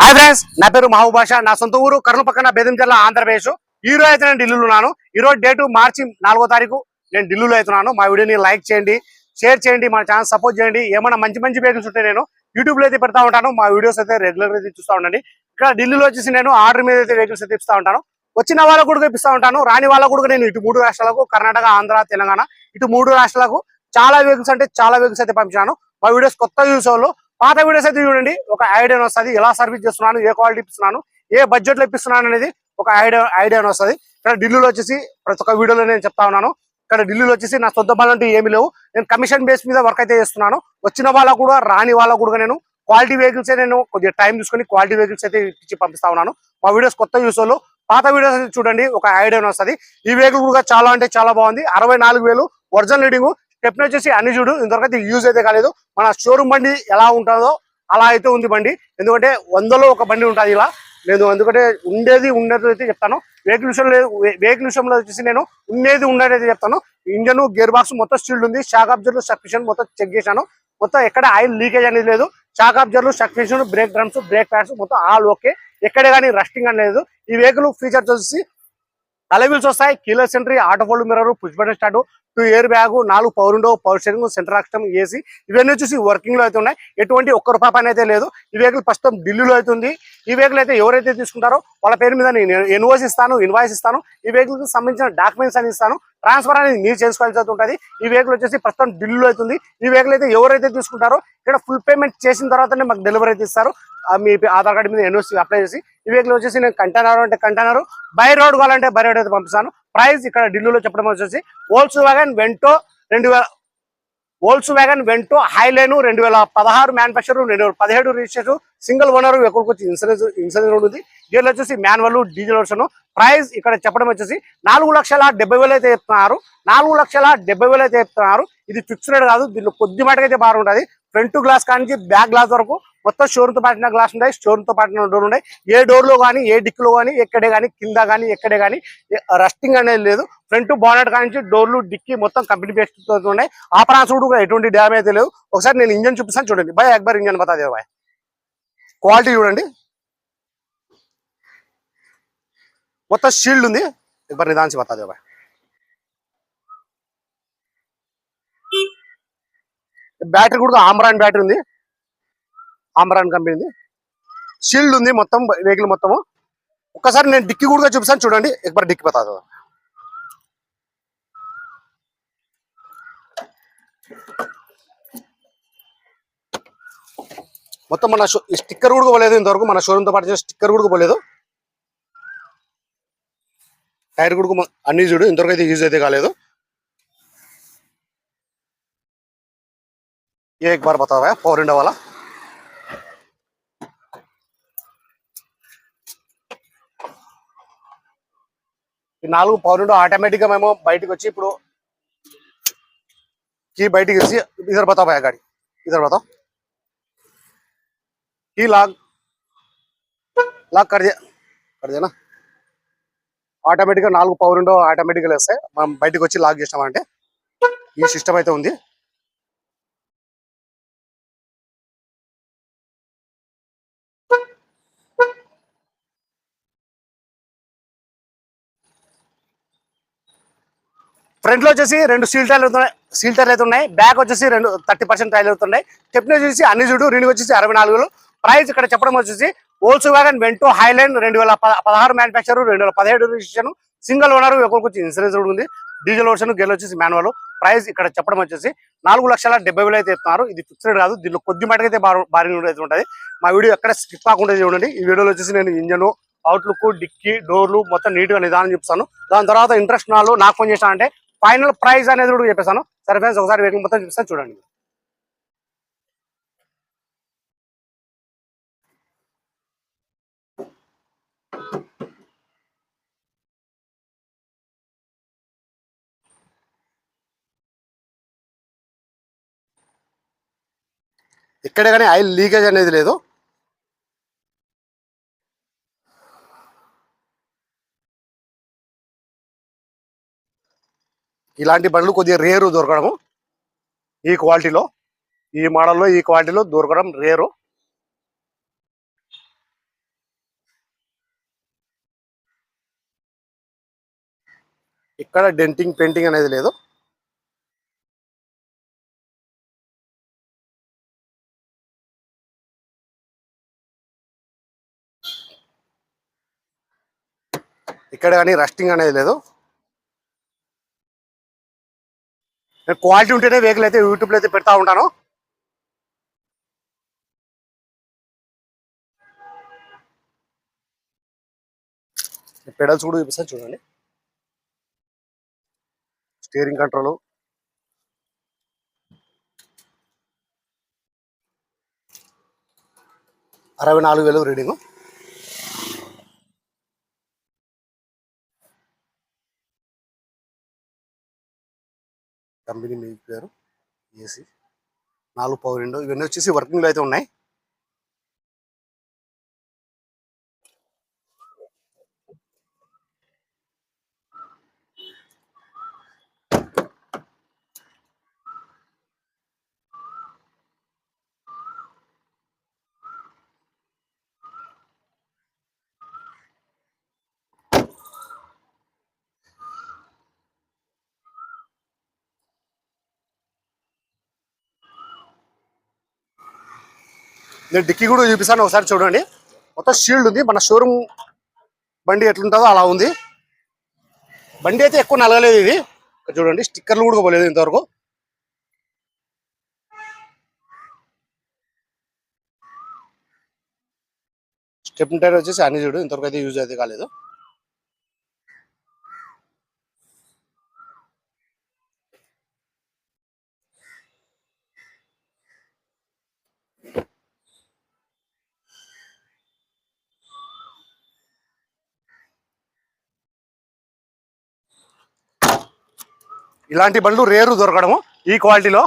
Hi friends నా పేరు మహబూబ్ నా సొంత ఊరు కర్నూలు పక్కన బేదం జిల్లా ఆంధ్రప్రదేశ్. ఈ రోజు అయితే నేను ఢిల్లీలో ఉన్నాను. ఈ రోజు డేటు మార్చి నాలుగో తారీఖు నేను ఢిల్లీలో అవుతున్నాను. మా వీడియోని లైక్ చేయండి షేర్ చేయండి మన ఛానల్ సపోర్ట్ చేయండి. ఏమైనా మంచి మంచి వెహికల్స్ ఉంటే నేను యూట్యూబ్లో అయితే పెడతా ఉంటాను. మా వీడియోస్ అయితే రెగ్యులర్ అయితే చూస్తూ ఉండండి. ఇక్కడ ఢిల్లీలో వచ్చేసి నేను ఆర్డర్ మీద అయితే వెహికల్స్ అయితే ఇస్తూ ఉంటాను. వచ్చిన వాళ్ళకు కూడా ఇప్పిస్తూ ఉంటాను. రాని వాళ్ళకు కూడా నేను ఇటు మూడు రాష్ట్రాలకు కర్ణాటక ఆంధ్ర తెలంగాణ ఇటు మూడు రాష్ట్రాలకు చాలా వెహికల్స్ అంటే చాలా వెహికల్స్ అయితే పంపించాను. మా వీడియోస్ కొత్త యూస్ వాళ్ళు పాత వీడియోస్ అయితే చూడండి. ఒక ఐడియా వస్తుంది. ఎలా సర్వీస్ చేస్తున్నాను ఏ క్వాలిటీ ఇస్తున్నాను ఏ బడ్జెట్లో ఇప్పిస్తున్నాను అనేది ఒక ఐడియా ఐడియా వస్తుంది. ఇక్కడ ఢిల్లీలో వచ్చేసి ప్రతి ఒక్క వీడియోలో నేను చెప్తా ఉన్నాను. ఇక్కడ ఢిల్లీలో వచ్చేసి నా సొంత పనులు ఏమీ ఏమి లేవు. నేను కమిషన్ బేస్ మీద వర్క్ అయితే చేస్తున్నాను. వచ్చిన వాళ్ళకు కూడా రాని వాళ్ళకు కూడా నేను క్వాలిటీ వెహికల్స్ నేను కొద్దిగా టైం తీసుకొని క్వాలిటీ వెహికల్స్ అయితే ఇచ్చి పంపిస్తా ఉన్నాను. మా వీడియోస్ కొత్త యూస్ పాత వీడియోస్ అయితే చూడండి. ఒక ఐడియా వస్తుంది. ఈ వెహికల్ కూడా చాలా అంటే చాలా బాగుంది. అరవై నాలుగు వేలు ఒరిజినల్ రీడింగ్ స్టెప్ని వచ్చేసి అన్ని చూడు ఇంతవరకు అయితే యూజ్ అయితే కాలేదు. మన షోరూమ్ బండి ఎలా ఉంటుందో అలా అయితే ఉంది బండి. ఎందుకంటే వందలో ఒక బండి ఉంటుంది ఇలా. నేను ఎందుకంటే ఉండేది ఉండేది అయితే చెప్తాను. వెహికల్ విషయంలో వెహికల్ విషయంలో వచ్చేసి నేను ఉండేది ఉండేది చెప్తాను. ఇంజన్ గేర్ బాక్స్ మొత్తం స్టీల్ ఉంది. షాక్ అబ్జర్వ్ సఫిషియన్ మొత్తం చెక్ చేశాను. మొత్తం ఎక్కడ ఆయిల్ లీకేజ్ అనేది లేదు. Shock absorb suspension brake drums brake pads మొత్తం ఆల్ ఓకే ఎక్కడే కానీ రస్టింగ్ అనేది లేదు. ఈ వెహికల్ ఫీచర్స్ వచ్చేసి అలవిల్స్ వస్తాయి keyless entry auto fold mirror push button start two air bag నాలుగు power window power steering centre ఆక్సిటమ్ AC ఇవన్నీ వచ్చేసి వర్కింగ్లో అయితే ఉన్నాయి ఎటువంటి ఒక్క రూపాయి పని అయితే లేదు. ఈ వెహికల్ ప్రస్తుతం ఢిల్లీలో అవుతుంది ఈ వెహికల్ అయితే ఎవరైతే తీసుకుంటారో వాళ్ళ పేరు మీద నేను ఇన్వాయిస్ ఇస్తాను ఇన్వాయిస్ ఇస్తాను. ఈ వెహికల్కి సంబంధించిన డాక్యుమెంట్స్ అని ఇస్తాను. ట్రాన్స్ఫర్ అనేది మీరు చేసుకోవాల్సి ఉంటుంది ఈ వెహికల్ వచ్చేసి ప్రస్తుతం ఢిల్లీలో అవుతుంది ఈ వెహికల్ అయితే ఎవరైతే తీసుకుంటారో ఇక్కడ ఫుల్ పేమెంట్ చేసిన తర్వాతనే మాకు డెలివరీ అయితే ఇస్తారు. మీ ఆధార్ కార్డు మీద ఎన్ఓసి అప్లై చేసి ఈ వెహికల్ వచ్చేసి నేను కంటైనర్ అంటే కంటైనర్ బై రోడ్ కావాలంటే బై రోడ్ అయితే పంపిస్తాను. ప్రైస్ ఇక్కడ ఢిల్లీలో చెప్పడం వచ్చేసి ఓల్స్ వ్యాగన్ వెంటో రెండు వేల ఓల్స్ వ్యాగన్ వెంటో హైలైన్ రెండు వేల పదహారు మ్యానుఫ్యాక్చర్ రెండు వేల పదిహేడు రిజిస్ట్రేషన్ సింగిల్ ఓనర్ ఎక్కడికి వచ్చి ఇన్సూరెన్స్ ఇన్సూరెన్స్ ఉంది. దీనిలో వచ్చేసి మాన్యువల్ డీజిల్ వర్షన్. ప్రైస్ ఇక్కడ చెప్పడం వచ్చేసి నాలుగు లక్షల డెబ్బై వేలు అయితే చెప్తున్నారు. నాలుగు లక్షల డెబ్బై వేలు అయితే చెప్తున్నారు. ఇది ఫిక్స్డ్ రేట్ కాదు. దీనిలో కొద్ది మటుకు బాగుంటుంది ఫ్రంట్ గ్లాస్ కానీ బ్యాక్ గ్లాస్ వరకు మొత్తం షోరూంతో పాటిన గ్లాస్ ఉంటాయి షోరూంతో తో పాటిన డోర్ ఉంటాయి ఏ డోర్లో కానీ ఏ డిక్లో కానీ ఎక్కడే కానీ కింద కానీ ఎక్కడే కానీ రస్టింగ్ అనేది లేదు. ఫ్రంట్ బానెట్ కానీ డోర్లు డిక్కి మొత్తం కంపెనీ పేస్ట్తో ఉన్నాయి ఆపరాన్స్ కూడా ఎటువంటి డ్యామేజ్ లేదు లేవు. ఒకసారి నేను ఇంజన్ చూపిస్తాను చూడండి. బాయ్ అక్బర్ ఇంజన్ బతా బాయ్. క్వాలిటీ చూడండి. మొత్తం షీల్డ్ ఉంది. అక్బర్ నిదాన్సి బతా బాయ్. బ్యాటరీ కూడా ఆమ్రాన్ బ్యాటరీ ఉంది. ఆమరాన్ కంపెనీది. షీల్డ్ ఉంది మొత్తం వెహికల్ మొత్తము. ఒక్కసారి నేను డిక్కి కూడా చూపిస్తాను చూడండి. ఎక్కడ డిక్కి పతాదు. మొత్తం మన స్టిక్కర్ కూడా పోలేదు ఇంతవరకు. మన షోరూమ్తో పాటు స్టిక్కర్ కూడా పోలేదు. టైర్ కూడా అన్ని చూడు ఇంతవరకు అయితే యూజ్ అయితే కాలేదు. ఏ బార్ పోతావా పవర్ ఇండో వాళ్ళ ఈ నాలుగు పవర్ విండో ఆటోమేటిక్ గా మేము బయటకు వచ్చి ఇప్పుడు की బయటికి తీసి ఇద్దరు బతావు భయ గాడి ఇద్దరు బతావు की లాగ్ లాక్ कर दिया कर दिया ना ఆటోమేటిక్ గా నాలుగు పవర్ విండో ఆటోమేటిక్ గా వేస్తాయి మనం బయటకు వచ్చి లాక్ చేసినామంటే ఈ సిస్టమ్ అయితే ఉంది ఫ్రంట్లో వచ్చేసి రెండు సీల్ టైర్లు అవుతున్నాయి సీల్ టైర్లు అయితే ఉన్నాయి. బ్యాక్ వచ్చేసి రెండు థర్టీ పర్సెంట్ టైర్లు అవుతున్నాయి స్టెప్ని వచ్చేసి అన్ని చూడు రీడింగ్ వచ్చేసి అరవై నాలుగులు. ప్రైస్ ఇక్కడ చెప్పడం వచ్చేసి ఓల్స్ వ్యాగన్ వెంటో హైలైన్ రెండు వేల పద- పదహారు మ్యానుఫాక్చర్ రెండు వేల పదిహేడు రిజిస్ట్రేషన్ సింగిల్ ఓనర్ ఒకరికి వచ్చి ఇన్సూరెన్స్ కూడా ఉంది. డీజిల్ వర్షన్ గెల్ వచ్చేసి మాన్యువల్ ప్రైస్ ఇక్కడ చెప్పడం వచ్చేసి నాలుగు లక్షల డెబ్బై వేలు అయితే చెప్తున్నారు ఇది ఫిక్స్డ్ కాదు. దీనిలో కొద్ది మటుకు అయితే బారీ అయితే ఉంటుంది. మా వీడియో ఎక్కడ స్కిప్ కాకుండా చూడండి. ఈ వీడియోలో వచ్చేసి నేను ఇంజన్ అవుట్లుక్ డిక్కీ డోర్లు మొత్తం నీట్గా నిదానం చెప్తాను దాని తర్వాత ఇంట్రెస్ట్ నాలో నాకు ఫోన్ చేశాను అంటే ఫైనల్ ప్రైస్ అనేది కూడా చెప్పేసాను సరే ఫ్రెండ్స్ ఒకసారి వెహికల్ మొత్తం చూపిస్తాను చూడండి. ఎక్కడ కానీ ఆయిల్ లీకేజ్ అనేది లేదు. ఇలాంటి బండ్లు కొద్దిగా రేరు దొరకడము. ఈ క్వాలిటీలో ఈ మోడల్లో ఈ క్వాలిటీలో దొరకడం రేరు. ఇక్కడ డెంటింగ్ పెయింటింగ్ అనేది లేదు. ఇక్కడ కానీ రస్టింగ్ అనేది లేదు. నేను క్వాలిటీ ఉంటేనే వెహికల్ అయితే యూట్యూబ్లో అయితే పెడతా ఉంటాను. పెడల్స్ కూడా చూపిస్తాను చూడండి. స్టీరింగ్ కంట్రోల్ అరవై నాలుగు వేలు రీడింగ్. కంపెనీ మీకు పేరు? ఏసీ? నాలుగు పవర్ విండో ఇవన్నీ వచ్చేసి వర్కింగ్లో అయితే ఉన్నాయి. నేను డిక్కీ కూడా చూపిస్తాను ఒకసారి చూడండి. మొత్తం షీల్డ్ ఉంది. మన షోరూమ్ బండి ఎట్లుంటుందో అలా ఉంది. బండి అయితే ఎక్కువ నలగలేదు ఇది. చూడండి స్టిక్కర్లు కూడా పోలేదు ఇంతవరకు. స్టెప్ టైర్ వచ్చేసి అన్ని చూడు ఇంతవరకు అయితే యూజ్ అయితే కాలేదు. ఇలాంటి బండ్లు రేరు దొరకడము ఈ క్వాలిటీలో.